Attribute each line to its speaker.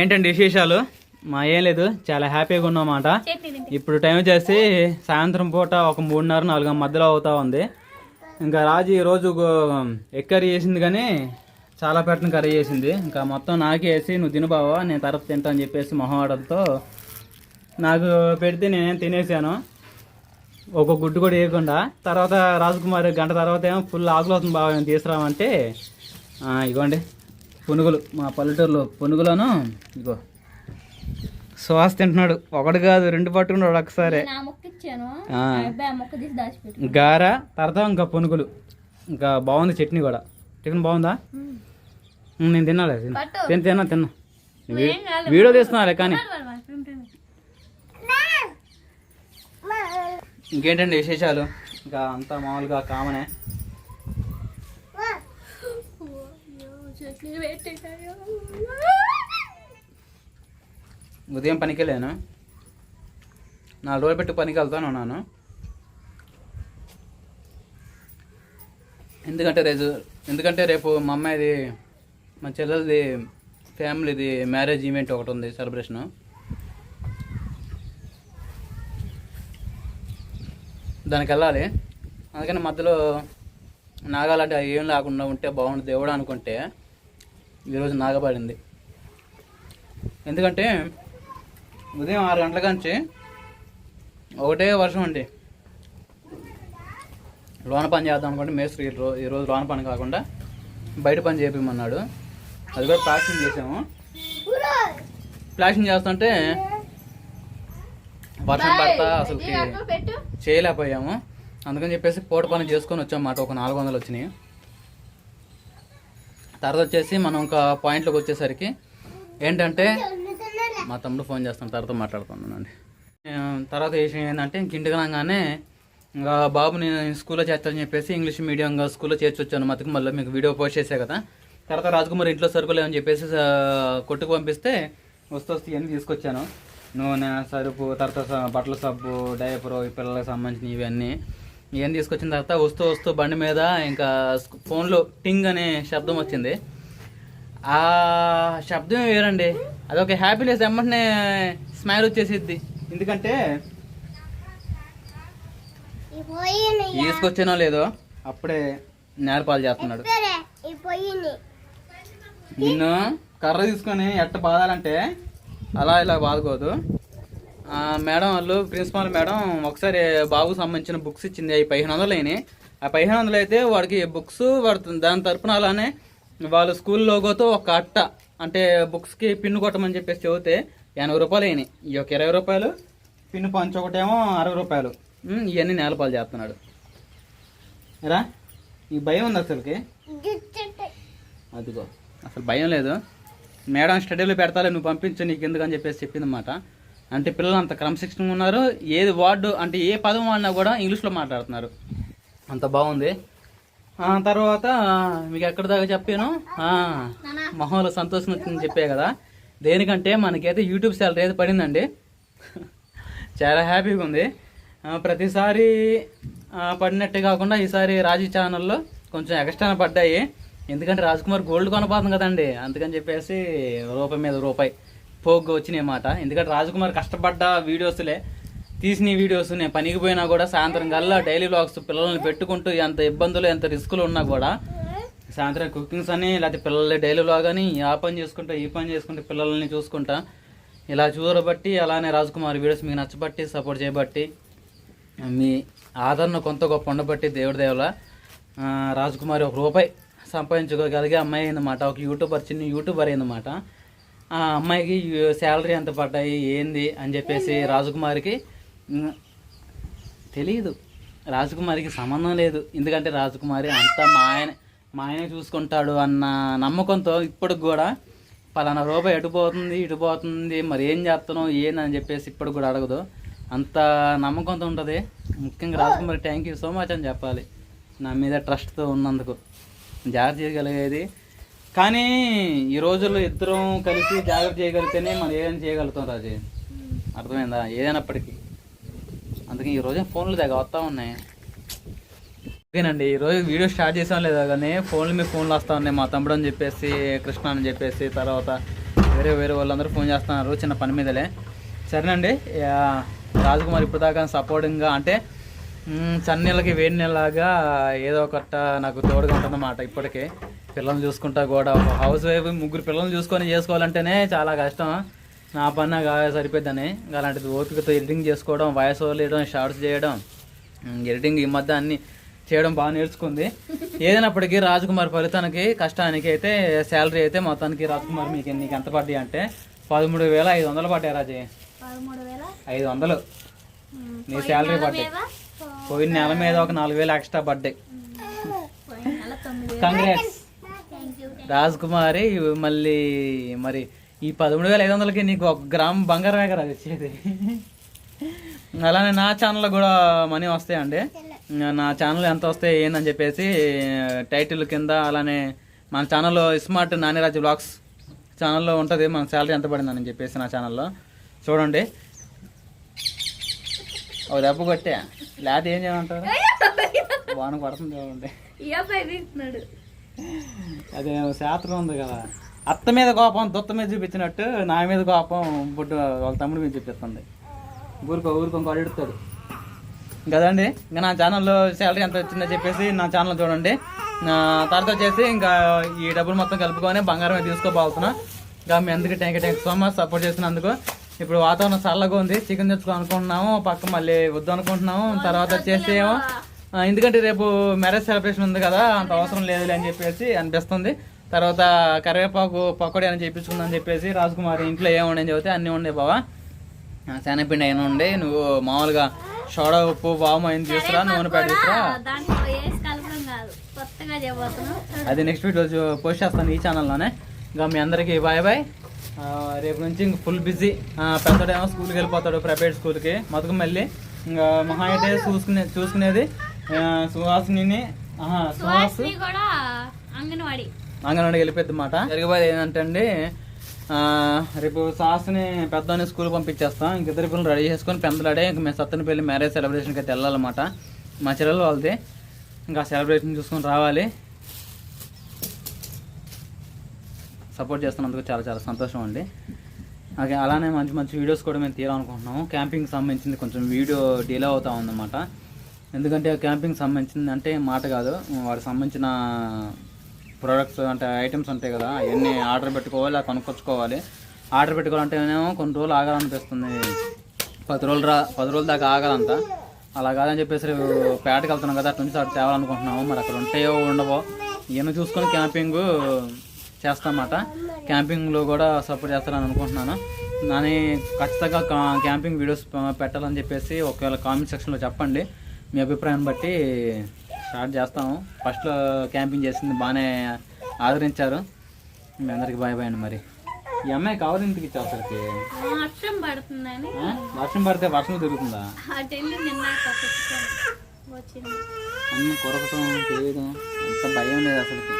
Speaker 1: ఏంటండి విశేషాలు? మా ఏం లేదు చాలా హ్యాపీగా ఉన్నమాట ఇప్పుడు టైం వచ్చేసి సాయంత్రం పూట ఒక మూడున్నర నాలుగు మధ్యలో అవుతా ఉంది. ఇంకా రాజు ఈ రోజు ఎగ్ కర్రీ చేసింది కానీ చాలా పెట్టిన కర్రీ చేసింది. ఇంకా మొత్తం నాకే వేసి నువ్వు తిను బావా నేను తర్వాత తింటా అని చెప్పేసి మొహమాడంతో నాకు పెడితే నేనేం తినేసాను. ఒక గుడ్డు కూడా వేయకుండా. తర్వాత రాజకుమారి గంట తర్వాత ఏమో ఫుల్ ఆకులు అవుతుంది బాగా తీసుకురామంటే ఇగోండి. పునుగులు మా పల్లెటూరులో పునుగులను ఇగో శ్వాస తింటున్నాడు. ఒకటి కాదు రెండు పట్టుకున్నాడు ఒకసారి
Speaker 2: నా మొక్క ఇచ్చాను.
Speaker 1: ఆ.
Speaker 2: ఆ అబ్బాయి ఆ మొక్క తీసి దాచిపెట్టు
Speaker 1: గార తర్వాత ఇంకా పునుగులు. ఇంకా బాగుంది చట్నీ కూడా. టిఫిన్ బాగుందా? నేను తినాలి తిన్నా. తిన్న తిన్నా. వీడియో తీస్తున్నాలే కానీ. ఇంకేంటండి విశేషాలు? ఇంకా అంతా మామూలుగా కామనే. ఉదయం పనికి వెళ్ళాను నాలుగు రోజులు పెట్టి పనికి వెళ్తాను ఉన్నాను ఎందుకంటే రేపు ఎందుకంటే రేపు మా అమ్మాయిది మా చెల్లెలది ఫ్యామిలీది మ్యారేజ్ ఈవెంట్ ఒకటి ఉంది సెలబ్రేషను. దానికి వెళ్ళాలి. అందుకని మధ్యలో నాగాలంటే ఏం లేకుండా ఉంటే బాగుండు దేవుడు అనుకుంటే ఈరోజు నాగపడింది ఎందుకంటే ఉదయం ఆరు గంటల నుంచి ఒకటే వర్షం అండి. లోన పని చేద్దాం అనుకుంటే మేస్త్రి ఈరోజు లోన పని కాకుండా బయట పని చేపించమన్నాడు అది కూడా ప్లాస్టింగ్ చేసాము. ప్లాస్టింగ్ చేస్తుంటే వర్షం పడతా అసలు చేయలేకపోయాము. అందుకని చెప్పేసి పూట పని చేసుకొని వచ్చామన్నమాట ఒక నాలుగు వందలు వచ్చినాయి. తర్వాత వచ్చేసి మనం ఒక పాయింట్లోకి వచ్చేసరికి ఏంటంటే మా తమ్ముడు ఫోన్ చేస్తాను తర్వాత మాట్లాడుతున్నానండి తర్వాత విషయం ఏంటంటే ఇంక ఇంటికి రాగానే ఇంకా బాబుని స్కూల్లో చేస్తానని చెప్పేసి ఇంగ్లీష్ మీడియంగా స్కూల్లో చేర్చొచ్చాను మతకు మళ్ళీ మీకు వీడియో పోస్ట్ చేసే కదా. తర్వాత రాజకుమార్ ఇంట్లో సరుకులేమని చెప్పేసి కొట్టుకు పంపిస్తే వస్తూ వస్తూ ఇవన్నీ తీసుకొచ్చాను. నూనె సరుపు తర్వాత బట్టల సబ్బు డైపరు ఈ పిల్లలకు సంబంధించిన ఇవన్నీ. ఇవన్నీ తీసుకొచ్చిన తర్వాత వస్తూ వస్తూ బండి మీద ఇంకా ఫోన్లో టింగ్ అనే శబ్దం వచ్చింది. ఆ శబ్దం వేరండి. అదొక హ్యాపీనెస్ వెంటనే స్మైల్ వచ్చేసిద్ది. ఎందుకంటే తీసుకొచ్చానో లేదో అప్పుడే నేలపాలు చేస్తున్నాడు. నిన్ను కర్ర తీసుకొని ఎట్ట బాదాలంటే అలా ఇలా బాదుకోదు. ఆ, మేడం వాళ్ళు ప్రిన్సిపాల్ మేడం. ఒకసారి బాబుకు సంబంధించిన బుక్స్ ఇచ్చింది. అవి పదిహేను వందలు అయినాయి. ఆ పదిహేను వందలు అయితే వాడికి బుక్స్ పడుతుంది. దాని తరపున అలానే వాళ్ళ స్కూల్ లోగోతో ఒక అట్ట అంటే బుక్స్కి పిన్ను కొట్టమని చెప్పేసి చెబితే ఎనభై రూపాయలు అయినాయి. ఈ యొక్క ఇరవై రూపాయలు పిన్ను పంచ ఒకటేమో అరవై రూపాయలు. ఇవన్నీ నేలపాలు చేస్తున్నాడు. రా ఈ భయం ఉంది అసలుకి? అదిగో అసలు భయం లేదు. మేడం స్టడీలో పెడతాలే నువ్వు పంపించు నీకు ఎందుకని చెప్పేసి చెప్పిందన్నమాట. అంటే పిల్లలు అంత క్రమశిక్షణ ఉన్నారు. ఏది వర్డ్ అంటే ఏ పదం వాడినా కూడా ఇంగ్లీష్లో మాట్లాడుతున్నారు. అంత బాగుంది. ఆ, తర్వాత మీకు ఎక్కడి దాకా చెప్పాను? మొహంలో సంతోషం వచ్చిందని చెప్పే కదా. దేనికంటే మనకైతే యూట్యూబ్ శాలరీ అయితే పడిందండి. చాలా హ్యాపీగా ఉంది. ప్రతిసారి పడినట్టే కాకుండా ఈసారి రాజీ ఛానల్లో కొంచెం ఎక్స్ట్రా పడ్డాయి. ఎందుకంటే రాజ్కుమార్ గోల్డ్ కొనపోతుంది కదండి. అందుకని చెప్పేసి రూపాయి మీద రూపాయి. పోగ్గా వచ్చినాయి మాట ఎందుకంటే రాజ్కుమార్ కష్టపడ్డ వీడియోస్లే. తీసిన వీడియోస్ నేను పనికి పోయినా కూడా సాయంత్రం కల్లా డైలీ బ్లాగ్స్ పిల్లల్ని పెట్టుకుంటూ ఎంత ఇబ్బందులు ఎంత రిస్కులు ఉన్నా కూడా సాయంత్రం కుకింగ్స్ అని లేకపోతే పిల్లల్ని డైలీ బ్లాగ్ అని ఆ పని చేసుకుంటా ఈ పని చేసుకుంటా పిల్లల్ని చూసుకుంటా. ఇలా చూడబట్టి అలానే రాజ్కుమార్ వీడియోస్ మీకు నచ్చబట్టి సపోర్ట్ చేయబట్టి మీ ఆదరణ కొంత గొప్ప ఉండబట్టి దేవుడి దేవుల రాజకుమారి ఒక రూపాయి సంపాదించుకోగలిగే అమ్మాయి అయిందన్నమాట. ఒక యూట్యూబర్ చిన్న యూట్యూబర్ అయిందన్నమాట. ఆ అమ్మాయికి శాలరీ ఎంత పడ్డాయి ఏంది అని చెప్పేసి రాజకుమారికి తెలియదు రాజకుమారికి సంబంధం లేదు. ఎందుకంటే రాజకుమారి అంతా మా ఆయన మా ఆయన చూసుకుంటాడు అన్న నమ్మకంతో ఇప్పటికి కూడా పలానా రూపాయి ఎటు పోతుంది ఇటు పోతుంది మరి ఏం చేస్తున్నావు ఏందని చెప్పేసి ఇప్పటికి కూడా అడగదు. అంత నమ్మకంతో ఉంటుంది. ముఖ్యంగా Rajakumari thank you so much అని చెప్పాలి. నా మీద ట్రస్ట్తో ఉన్నందుకు. జాగ్రత్త చేయగలిగేది కానీ ఈ రోజుల్లో ఇద్దరం కలిసి జాగ్రత్త చేయగలిగితేనే మనం ఏదైనా చేయగలుగుతాం రాజే. అర్థమైందా? ఏదైనప్పటికీ. అందుకే ఈ రోజు ఫోన్లు దగ్గర వస్తూ ఉన్నాయి. ఓకేనండి ఈరోజు వీడియో స్టార్ట్ చేసాం లేదా కానీ ఫోన్లు మీ ఫోన్లు వస్తూ ఉన్నాయి. మా తమ్ముడు అని చెప్పేసి కృష్ణ అని చెప్పేసి తర్వాత వేరే వేరే వాళ్ళందరూ ఫోన్ చేస్తున్నారు చిన్న పని మీదలే. సరేనండి యా, రాజకుమార్ ఇప్పటిదాకా సపోర్టింగ్గా అంటే చన్నీళ్ళకి వేడి నెలలాగా ఏదో ఒకట నాకు తోడుగా ఉంటుందన్నమాట ఇప్పటికే. పిల్లల్ని చూసుకుంటా కూడా. ఒక హౌస్ వైఫ్ ముగ్గురు పిల్లల్ని చూసుకొని చేసుకోవాలంటేనే చాలా కష్టం. నా పని నాకు సరిపోద్దని. అలాంటిది ఓపికతో ఎడిటింగ్ చేసుకోవడం వాయిస్ ఓవర్ వేయడం షార్ట్స్ చేయడం. ఎడిటింగ్ ఈ మధ్య అన్ని చేయడం బాగా నేర్చుకుంది. ఏదైనప్పటికీ రాజకుమార్ ఫలితానికి కష్టానికి అయితే శాలరీ అయితే మొత్తానికి రాజకుమార్ మీకు నీకు ఎంత పడ్డాయి అంటే పదమూడు వేల ఐదు వందలు పడ్డాయి రాజే. ఐదు వందలు. నీ శాలరీ పడ్డాయి. పోయిన నెల మీద ఒక నాలుగు వేలు ఎక్స్ట్రా పడ్డాయి. కంగ్రాట్స్ రాజ్ కుమారి మళ్ళీ మరి ఈ పదమూడు వేల ఐదు వందలకి నీకు ఒక గ్రామ్ బంగారమే కదా వచ్చేది అలానే నా ఛానల్లో కూడా మనీ వస్తాయండి. నా ఛానల్ ఎంత వస్తాయి ఏందని చెప్పేసి టైటిల్ కింద అలానే మన ఛానల్లో స్మార్ట్ నానిరాజు బ్లాగ్స్ ఛానల్లో ఉంటుంది. మన శాలరీ ఎంత పడిందని చెప్పేసి నా ఛానల్లో చూడండి. ఒక దెబ్బ కొట్టే. లేకపోతే ఏం చేయమంటారు? వాన పడుతుంది చూడండి. అదే శాస్త్రం ఉంది కదా. అత్త మీద కోపం దుత్త మీద చూపించినట్టు నా మీద కోపం బుడ్డు వాళ్ళ తమ్ముడి మీద చూపిస్తుంది. ఊరుకో ఊరుకో ఇంకో అడుగుతాడు కదండి ఇంకా నా ఛానల్లో శాలరీ ఎంత వచ్చిందో చెప్పేసి నా ఛానల్ చూడండి. నా తర్వాత వచ్చేసి ఇంకా ఈ డబ్బులు మొత్తం కలుపుకొని బంగారం తీసుకోబోతున్నా ఇంకా మీ అందరికీ thank you thank so much support చేసినందుకు. ఇప్పుడు వాతావరణం చల్లగా ఉంది చికెన్ తెచ్చుకో అనుకుంటున్నాము పక్క మళ్ళీ వద్దు అనుకుంటున్నాము తర్వాత వచ్చేసి ఏమో ఎందుకంటే రేపు మ్యారేజ్ సెలబ్రేషన్ ఉంది కదా అంత అవసరం లేదులే అని చెప్పేసి అనిపిస్తుంది. తర్వాత కరివేపాకు పకోడీ అని చెప్పించుకుందని చెప్పేసి రాజకుమారి ఇంట్లో ఏముండే అని చెబితే అన్నీ ఉండే బావా. శనగపిండి అయినా ఉండే నువ్వు మామూలుగా సోడా ఉప్పు వాము అయిన తీసుకురా నూనె ప్యాడ్ తీసుకురా. అది నెక్స్ట్ వీడియో పోస్ట్ చేస్తాను ఈ ఛానల్లోనే. ఇంకా మీ అందరికీ బాయ్ బాయ్. రేపు నుంచి ఇంక ఫుల్ బిజీ పెద్దడేమో స్కూల్కి వెళ్ళిపోతాడు ప్రైవేట్ స్కూల్కి మతుకు మళ్ళీ ఇంకా మహా అయితే చూసుకునే చూసుకునేది సుహాసిని సుహాస్
Speaker 2: సుహాసిని కూడా అంగన్వాడి.
Speaker 1: అంగన్వాడికి వెళ్ళిపోద్ది అన్నమాట. జరిగిపోయేది ఏంటంటే అండి రేపు సాస్ని పెద్దని స్కూల్ పంపించేస్తాం. ఇంక ఇద్దరు పిల్లలు రెడీ చేసుకొని పెందలాడే ఇంక మేము సత్తని పెళ్ళి మ్యారేజ్ సెలబ్రేషన్కి అయితే వెళ్ళాలన్నమాట. మా చెల్లెలు వాళ్ళది. ఇంకా సెలబ్రేషన్ చూసుకొని రావాలి. సపోర్ట్ చేస్తున్నందుకు చాలా చాలా సంతోషం అండి. అలాగే అలానే మంచి మంచి వీడియోస్ కూడా మేము తీయాలనుకుంటున్నాము. క్యాంపింగ్ సంబంధించింది కొంచెం వీడియో డిలే అవుతా ఉందన్నమాట. ఎందుకంటే క్యాంపింగ్ సంబంధించింది అంటే మాట కాదు. వారికి సంబంధించిన ప్రొడక్ట్స్ అంటే ఐటమ్స్ ఉంటాయి కదా అవన్నీ ఆర్డర్ పెట్టుకోవాలి అవి కొనుక్కొచ్చుకోవాలి. ఆర్డర్ పెట్టుకోవాలంటేనేమో కొన్ని రోజులు ఆగాలనిపిస్తుంది. పది రోజులు రా పది రోజుల దాకా ఆగాలంత అలా కాదని చెప్పేసి రేపు పేటకి వెళ్తున్నాం కదా అటు నుంచి అటు తేవాలనుకుంటున్నాము. మరి అక్కడ ఉంటాయో ఉండవో ఈయన చూసుకొని క్యాంపింగ్ చేస్తామన్నమాట క్యాంపింగ్లో కూడా సపోర్ట్ చేస్తారని అనుకుంటున్నాను. నాని ఖచ్చితంగా క్యాంపింగ్ వీడియోస్ పెట్టాలని చెప్పేసి ఒకవేళ కామెంట్ సెక్షన్లో చెప్పండి. మీ అభిప్రాయం బట్టి స్టార్ట్ చేస్తాము. ఫస్ట్లో క్యాంపింగ్ చేసింది బాగానే ఆదరించారు. మీ అందరికి బాయ్ బాయ్ అండి మరి. ఈ అమ్మాయి కవర్ ఇంటికి ఇచ్చా అసలుకి?
Speaker 2: వర్షం పడుతుందని?
Speaker 1: వర్షం పడితే వర్షం
Speaker 2: వచ్చింది.
Speaker 1: అన్ని కొరకటం చేయడం అంత భయం లేదు అసలుకి.